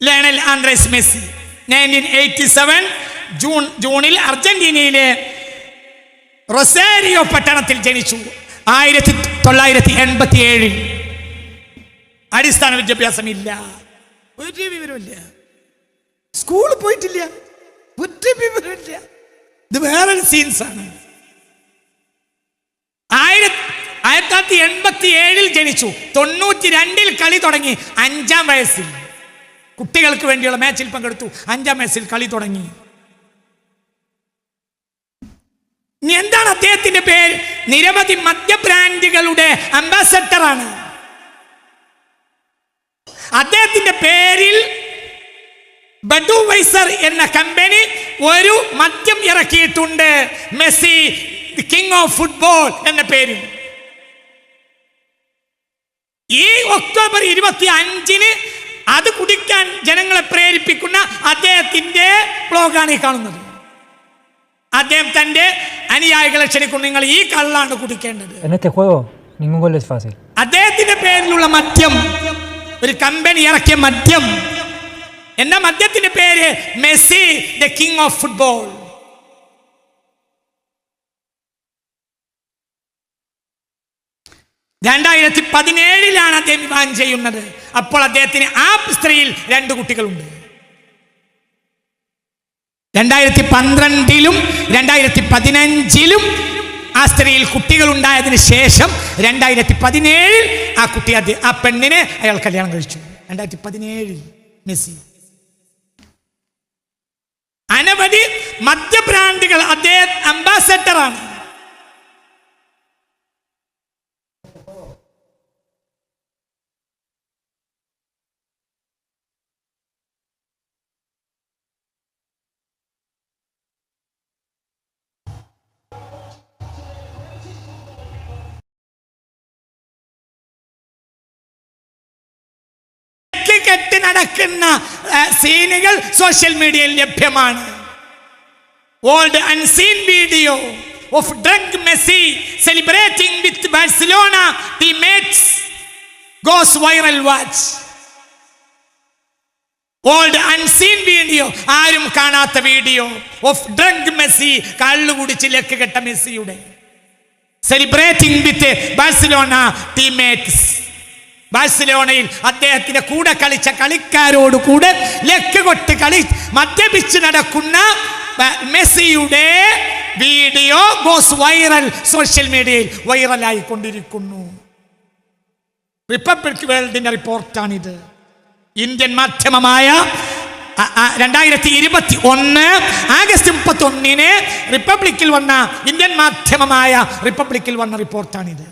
Lionel Andres Messi. Nineteen eighty seven June ജൂണിൽ അർജന്റീനയിലെ Rosario പട്ടണത്തിൽ ജനിച്ചു. ആയിരത്തി തൊള്ളായിരത്തി എൺപത്തി ഏഴിൽ അടിസ്ഥാന വിദ്യാഭ്യാസം ഇല്ല ഒരു വിവരമില്ല സ്കൂളിൽ പോയിട്ടില്ല. ഒരു വിവരമില്ല ഇത് വേറൊരു സീൻസ് ആണ്. ആയിരത്തി ആയിരത്തി തൊള്ളായിരത്തി എൺപത്തി ഏഴിൽ ജനിച്ചു. തൊണ്ണൂറ്റി രണ്ടിൽ കളി തുടങ്ങി. അഞ്ചാം വയസ്സിൽ. കുട്ടികൾക്ക് വേണ്ടിയുള്ള മാച്ചിൽ പങ്കെടുത്തു. അഞ്ചാം മാച്ചിൽ കളി തുടങ്ങി. ഇനി എന്താണ് അദ്ദേഹത്തിന്റെ പേര്? നിരവധി മദ്യ ബ്രാൻഡുകളുടെ അംബാസഡറാണ് അദ്ദേഹത്തിന്റെ പേരിൽ ബഡുവൈസർ എന്ന കമ്പനി ഒരു മദ്യം ഇറക്കിയിട്ടുണ്ട്. മെസ്സി കിങ് ഓഫ് ഫുട്ബോൾ എന്ന പേരിൽ. ഈ ഒക്ടോബർ ഇരുപത്തി അഞ്ചിന് അത് ജനങ്ങളെ പ്രേരിപ്പിക്കുന്ന അദ്ദേഹത്തിന്റെ ബ്ലോഗാണ് ഈ കാണുന്നത്. അദ്ദേഹം തന്റെ അനുയായികളെ ക്ഷണിക്കുന്നു. നിങ്ങൾ ഈ കള്ളാണ് കുടിക്കേണ്ടത്. അദ്ദേഹത്തിന്റെ. അദ്ദേഹത്തിന്റെ പേരിലുള്ള മദ്യം ഒരു കമ്പനി ഇറക്കിയ മദ്യം. എന്ന മദ്യത്തിന്റെ പേര് Messi the king of football രണ്ടായിരത്തി പതിനേഴിലാണ് അദ്ദേഹം വിവാഹം ചെയ്യുന്നത്. അപ്പോൾ അദ്ദേഹത്തിന് ആ സ്ത്രീയിൽ രണ്ട് കുട്ടികളുണ്ട്. രണ്ടായിരത്തി പന്ത്രണ്ടിലും രണ്ടായിരത്തി പതിനഞ്ചിലും ആ സ്ത്രീയിൽ കുട്ടികൾ ഉണ്ടായതിന് ശേഷം രണ്ടായിരത്തി പതിനേഴിൽ ആ കുട്ടി ആ പെണ്ണിനെ അയാൾ കല്യാണം കഴിച്ചു. രണ്ടായിരത്തി പതിനേഴിൽ മെസ്സി. അനവധി മദ്യബ്രാൻഡുകൾ അദ്ദേഹം അംബാസഡറാണ് കെട്ടി നടക്കുന്ന സീനുകൾ സോഷ്യൽ മീഡിയയിൽ ലഭ്യമാണ്. Old unseen video of drunk Messi celebrating with Barcelona teammates goes viral watch. Old unseen video ആരും കാണാത്ത വീഡിയോ ഓഫ് ഡ്രങ്ക് മെസ്സി കള്ളു കുടിച്ച് ലക്ക് കെട്ട മെസ്സിയുടെ. സെലിബ്രേറ്റിംഗ് വിത്ത് ബാഴ്സലോണ ടീമേറ്റ്സ് ബാഴ്സലോണയിൽ അദ്ദേഹത്തിന്റെ കൂടെ കളിച്ച കളിക്കാരോട് കൂടെ ലക്ക് കൊട്ട് കളി മദ്യപിച്ച് നടക്കുന്ന മെസ്സിയുടെ വീഡിയോ ഗോസ് വൈറൽ സോഷ്യൽ മീഡിയയിൽ വൈറലായി കൊണ്ടിരിക്കുന്നു. റിപ്പബ്ലിക് വേൾഡിന്റെ റിപ്പോർട്ടാണിത്. ഇന്ത്യൻ മാധ്യമമായ രണ്ടായിരത്തി ഇരുപത്തി ഒന്ന് ആഗസ്റ്റ് മുപ്പത്തി ഒന്നിന് റിപ്പബ്ലിക്കിൽ വന്ന ഇന്ത്യൻ മാധ്യമമായ റിപ്പബ്ലിക്കിൽ വന്ന റിപ്പോർട്ടാണിത്.